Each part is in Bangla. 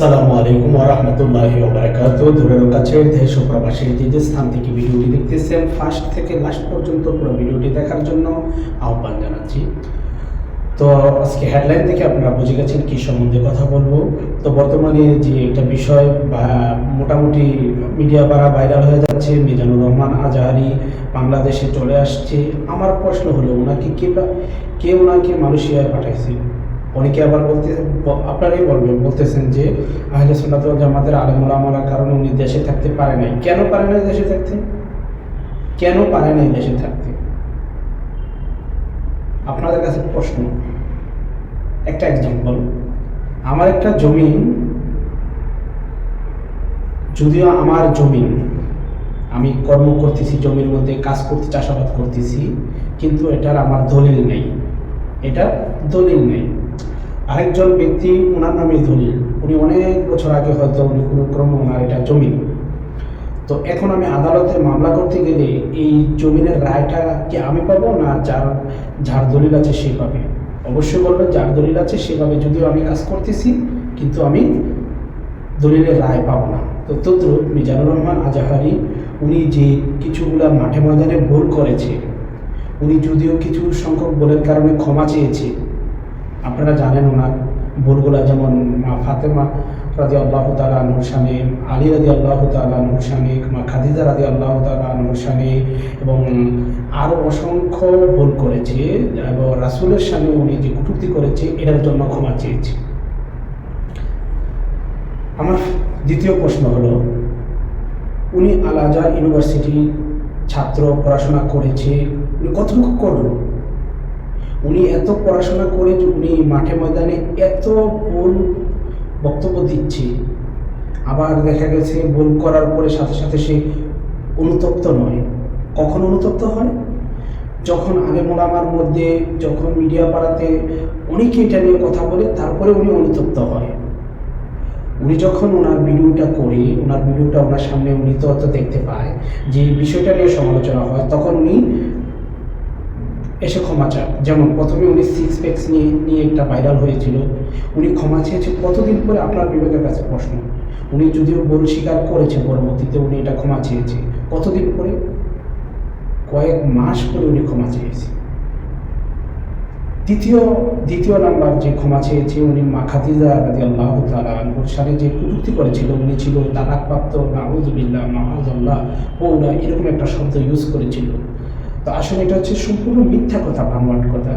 আসসালামু আলাইকুম ওরহমতুল্লাহ ওবরাকাত দূরের কাছে দেশ ও প্রবাসী যে স্থান থেকে ভিডিওটি দেখতেছেন, ফার্স্ট থেকে লাস্ট পর্যন্ত পুরো ভিডিওটি দেখার জন্য আহ্বান জানাচ্ছি। তো আজকে হেডলাইন থেকে আপনারা বুঝে গেছেন কী সম্বন্ধে কথা বলব। তো বর্তমানে যে একটা বিষয়, বা মোটামুটি মিডিয়া ভাইরাল হয়ে যাচ্ছে, মিজানুর রহমান আজাহারি বাংলাদেশে চলে আসছে। আমার প্রশ্ন হলো, ওনাকে কে কে ওনাকে মালয়েশিয়ায় পাঠাইছে অনেকে আবার বলতে আপনারাই বলবেন, বলতেছেন যে আহলে ওয়াল জামাতের আলেমুল আমলার কারণে উনি দেশে থাকতে পারে নাই। কেন পারে নাই দেশে থাকতে? কেন পারে নাই দেশে থাকতে? আপনাদের কাছে প্রশ্ন। একটা এক্সাম্পল আমার একটা জমি যদিও আমার জমি আমি কর্ম করতেছি, জমির মধ্যে কাজ করতে, চাষাবাদ করতেছি, কিন্তু এটার আমার দলিল নেই। এটা দলিল নেই। আরেকজন ব্যক্তি ওনার নামে দলিল উনি অনেক বছর আগে হয়তো উনি কোনো ক্রমে ওনার এটা জমি। তো এখন আমি আদালতে মামলা করতে গেলে এই জমিনের রায়টা কি আমি পাবো না যার যার দলিল আছে সে পাবে? অবশ্যই বলবে যার দলিল আছে সেভাবে যদিও আমি কাজ করতেছি, কিন্তু আমি দলিলের রায় পাবো না। তো তদ্র মিজানুর রহমান আজাহারি, উনি যে কিছুগুলা মাঠে ময়দানে ভুল করেছে, উনি যদিও কিছু সংখ্যক ভুলের কারণে ক্ষমা চেয়েছে আপনারা জানেন ওনার ভুলগুলা, যেমন মা ফাতেমা রাজি আল্লাহ তালা নুরসানে আলী রাজি আল্লাহ তালা নুরসানে মা খাদিজা রাজি আল্লাহ তালা নুরসানে এবং আরও অসংখ্য ভুল করেছে এবং রাসুলের সামনে উনি যে কটূক্তি করেছে, এটার জন্য ক্ষমা চেয়েছে। আমার দ্বিতীয় প্রশ্ন হলো, উনি আল আজহার ইউনিভার্সিটি ছাত্র পড়াশোনা করেছে, উনি কতটুকু করল উনি এত পড়াশোনা করে উনি মাঠে ময়দানে এত ভুল বক্তব্য দিচ্ছে। আবার দেখা গেছে ভুল করার পরে সাথে সাথে সে অনুতপ্ত নয়। কখন অনুতপ্ত হয়? যখন আলেমোলামার মধ্যে, যখন মিডিয়া পাড়াতে অনেকে এটা নিয়ে কথা বলে, তারপরে উনি অনুতপ্ত হয়। উনি যখন ওনার ভিডিওটা করে, ওনার ভিডিওটা ওনার সামনে উনি তো দেখতে পায় যে বিষয়টা নিয়ে সমালোচনা হয়, তখন উনি এসে ক্ষমা চান যেমন প্রথমে উনি সিক্স প্যাক্স নিয়ে নিয়ে একটা ভাইরাল হয়েছিল। উনি ক্ষমা চেয়েছে কতদিন পরে আপনার বিবেকের কাছে প্রশ্ন। উনি যদিও ভুল স্বীকার করেছে পরবর্তীতে উনি এটা ক্ষমা চেয়েছে। কতদিন পরে? কয়েক মাস পরে উনি ক্ষমা চেয়েছে। দ্বিতীয় দ্বিতীয় নাম্বার যে ক্ষমা চেয়েছে উনি মা খাদিজা রাজি আল্লাহ তালা যে কটূক্তি করেছিল, উনি ছিল তালাকপ্রাপ্ত নাউজুবিল্লাহ মাহাজল্লাহ পৌরা এরকম একটা শব্দ ইউজ করেছিল। তো আসলে এটা হচ্ছে সম্পূর্ণ মিথ্যা কথা বানোয়াট কথা।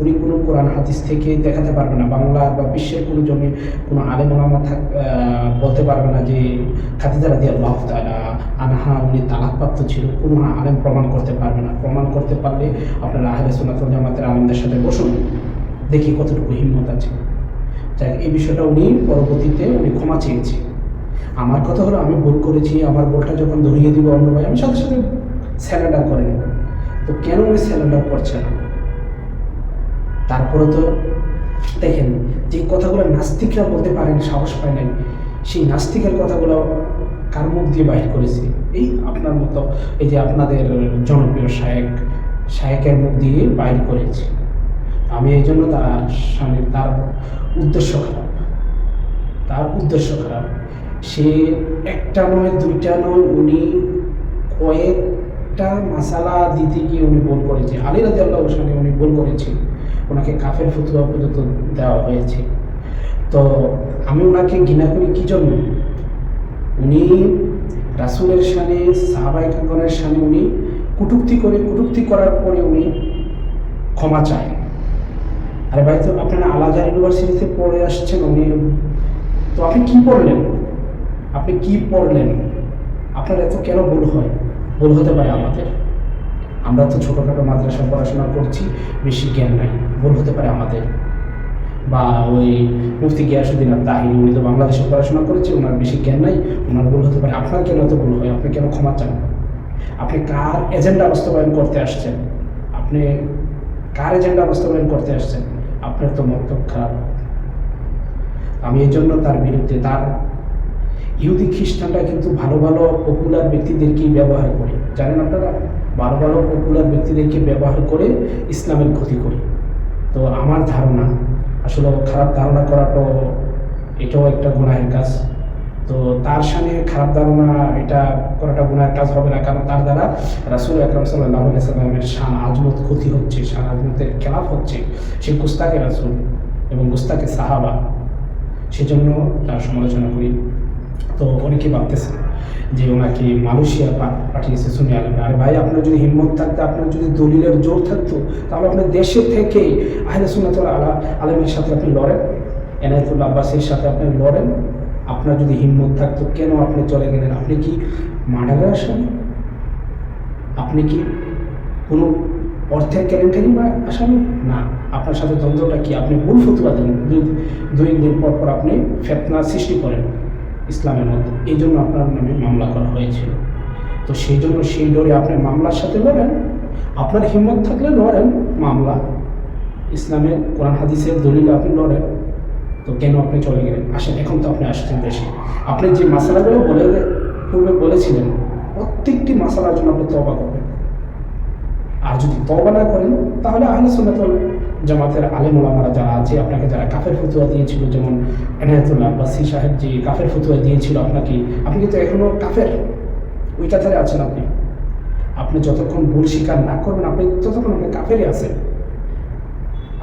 উনি কোনো কোরআন, হাদিস থেকে দেখাতে পারবে না। বাংলা বা বিশ্বের কোনো জমি, কোনো আলেম ওলামা থাক বলতে পারবে না যে খাদিজা রাদি আল্লাহ তালা আনহা, উনি তালাকপ্রাপ্ত ছিল। কোনো আলেম প্রমাণ করতে পারবে না। প্রমাণ করতে পারলে আপনারা আহলে সোনাতুল জামাতের আলেমদের সাথে বসুন। দেখি কতটুকু হিম্মত আছে। যাই এই বিষয়টা উনি পরবর্তীতে উনি ক্ষমা চেয়েছে। আমার কথা হলো, আমি ভুল করেছি, আমার ভুলটা যখন ধরিয়ে দিব অন্য ভাই, আমি সাথে সাথে স্যালেন্ডার করে নেব। তো কেন উনি স্যালেন্ডার করছে না তারপরে তো দেখেন, যে কথাগুলো নাস্তিকরা বলতে পারেন, সাহস পায় নাই, সেই নাস্তিকের কথাগুলো কার মুখ দিয়ে বাইর করেছে? এই আপনার মতো, এই যে আপনাদের জনপ্রিয় শায়েক, শায়েকের মুখ দিয়ে বাইর করেছে। আমি এই জন্য তার সামনে তার উদ্দেশ্য খারাপ। তার উদ্দেশ্য খারাপ। সে একটা নয়, দুইটা নয়, উনি কয়েকটা মাসালা দিতে গিয়ে উনি ভুল করেছে। আলী রাজি আল্লাহ সঙ্গে উনি ভুল করেছে। ওনাকে কাফের ফতুয়া পর্যন্ত দেওয়া হয়েছে। তো আমি ওনাকে ঘৃণা করি কী জন্য? উনি রাসুলের সানে সাহাবাইকাগণের সামনে উনি কটুক্তি করে, কটুক্তি করার পরে উনি ক্ষমা চায়। আরে ভাই, তো আপনারা আলাদা ইউনিভার্সিটিতে পড়ে আসছেন উনি। তো আপনি কি পড়লেন? আপনি কি পড়লেন? আপনার এত কেন ভুল হয়? ভুল হতে পারে আমাদের। আমরা তো ছোটোখাটো মাদ্রাসা পড়াশোনা করছি, বেশি জ্ঞান নাই, ভুল হতে পারে আমাদের। বা ওই মুফতি গিয়াসুদ্দিন আর তাহিরি উনি তো বাংলাদেশে পড়াশোনা করেছে, ওনার বেশি জ্ঞান নাই, ওনার ভুল হতে পারে। আপনার কেন তো ভুল হয়? আপনি কেন ক্ষমা চান? আপনি কার এজেন্ডা বাস্তবায়ন করতে আসছেন? আপনি কার এজেন্ডা বাস্তবায়ন করতে আসছেন? আপনার তো মন্তব্য খারাপ। আমি এই জন্য তার বিরুদ্ধে, তার ইহুদি খ্রিস্টানরা কিন্তু ভালো ভালো পপুলার ব্যক্তিদেরকেই ব্যবহার করে। জানেন আপনারা? ভালো ভালো পপুলার ব্যক্তিদেরকে ব্যবহার করে ইসলামের ক্ষতি করে। তো আমার ধারণা, আসলে খারাপ ধারণা করাটা এটাও একটা গুনাহের কাজ। তো তার সামনে খারাপ ধারণা এটা করাটা গুনাহের কাজ হবে না, কারণ তার দ্বারা রাসুল আকরম সাল্লাহ সাল্লামের শান আজমত ক্ষতি হচ্ছে, শান আজমতের খেলাফ হচ্ছে সে গুস্তাকে রাসুল এবং গুস্তাকে সাহাবা। সেজন্য তার সমালোচনা করি। তো অনেকে ভাবতেছে যে ওনাকে মালয়েশিয়া পাঠিয়েছে শুনে আলমে। আরে ভাই, আপনার যদি হিম্মত থাকতো, আপনার যদি দলিলের জোর থাকতো, তাহলে আপনার দেশে থেকে আহলে সুন্নাতুল আলা, আলমের সাথে আপনি লড়েন, এনায়তুল্লাহ আব্বাসের সাথে আপনি লড়েন। আপনার যদি হিম্মত থাকতো, কেন আপনি চলে গেলেন? আপনি কি মার্ডারের আসামি? আপনি কি কোনো অর্থের কেলেঙ্কারি বা আসামি? না। আপনার সাথে দ্বন্দ্বটা কি? আপনি ভুল ফতুয়া দেন দুই দিন পর পর আপনি ফেতনা সৃষ্টি করেন। ইসলামের মধ্যে। এই জন্য আপনার নামে মামলা করা হয়েছিল। তো সেই জন্য সেই ডরে আপনি মামলার সাথে লড়েন। আপনার হিম্মত থাকলে লড়েন মামলা। ইসলামের কোরআন হাদিসের দলিল আপনি লড়েন। তো কেন আপনি চলে গেলেন? আসেন, এখন তো আপনি আসছেন দেশে। আপনি যে মশালাগুলো বলে পূর্বে বলেছিলেন, প্রত্যেকটি মশালার জন্য আপনি তবা করবেন। আর যদি তবা না করেন, তাহলে আহলে সুন্নাতুল জামাতের আলেম ওলামারা যারা আছে, আপনাকে যারা কাফের ফতুয়া দিয়েছিল, যেমন এনায়তুল্লাহ আব্বাসি সাহেব যে কাফের ফতুয়া দিয়েছিল আপনাকে, আপনি কিন্তু এখনও কাফের। ওই কাতারে আছেন আপনি। আপনি যতক্ষণ ভুল স্বীকার না করবেন, আপনি ততক্ষণ আপনি কাফেরই আছেন।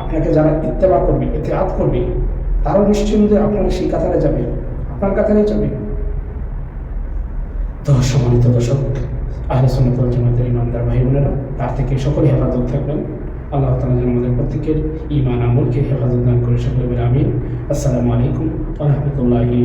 আপনাকে যারা ইত্তেবা করবে এতে আত করবে, তারাও নিশ্চিন্তে আপনার সেই কাতারে যাবে, আপনার কাতারে যাবে। তো সম্মানিত দর্শক, আহলে সুন্নাতুল জামাতের ইমানদার ভাই বোনেরা, তার থেকে সকলে হেফাজত থাকবেন। আল্লাহ তালা যেন আমাদের প্রত্যেকের ইমান আমলকে হেফাজত দান করে সকলে বলে আসসালামু আলাইকুম রহমতুল্লাহি